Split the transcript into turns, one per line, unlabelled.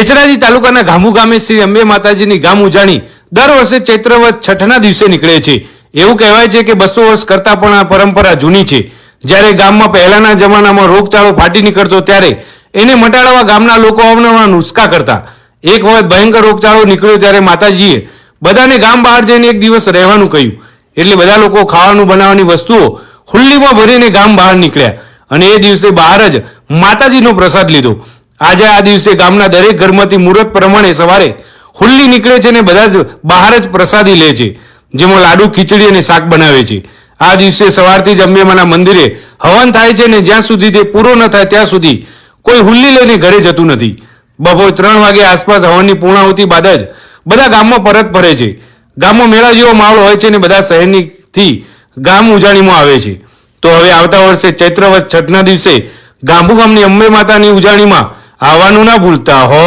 બેચરાજી તાલુકાના ગામુ ગામે શ્રી અંબે માતાજીની ગામ ઉજાણી દર વર્ષે ચૈત્રવત છઠના દિવસે નીકળે છે. એવું કહેવાય છે કે બસો વર્ષ કરતા પણ આ પરંપરા જૂની છે. જ્યારે ગામમાં પહેલાના જમાનામાં રોગચાળો ફાટી નીકળતો ત્યારે એને મટાડવા ગામના લોકો અવનવા નુસ્ખા કરતા. એક વખત ભયંકર રોગચાળો નીકળ્યો ત્યારે માતાજીએ બધાને ગામ બહાર જઈને એક દિવસ રહેવાનું કહ્યું. એટલે બધા લોકો ખાવાનું બનાવવાની વસ્તુઓ હુલ્લીમાં ભરીને ગામ બહાર નીકળ્યા. અને એ દિવસે બહાર જ માતાજીનો પ્રસાદ લીધો. આજે આ દિવસે ગામના દરેક ઘરમાંથી મુહૂર્ત પ્રમાણે સવારે હુલ્લી નીકળે છે અને બધા જ બહાર જ પ્રસાદી લે છે, જેમાં લાડુ, ખીચડી અને શાક બનાવે છે. આ દિવસે સવારથી જ અંબેમાના મંદિરે હવન થાય છે અને જ્યાં સુધી તે પૂરો ન થાય ત્યાં સુધી કોઈ હુલ્લી લઈને ઘરે જતું નથી. બપોર ત્રણ વાગે આસપાસ હવનની પૂર્ણાહુતિ બાદ જ બધા ગામમાં પરત ફરે છે. ગામમાં મેળા જેવો માહોલ હોય છે અને બધા શહેરનીથી ગામ ઉજાણીમાં આવે છે. તો હવે આવતા વર્ષે ચૈત્રવત છઠના દિવસે ગાંભુ ગામની અંબે માતાની ઉજાણીમાં આવવાનું ના ભૂલતા હો.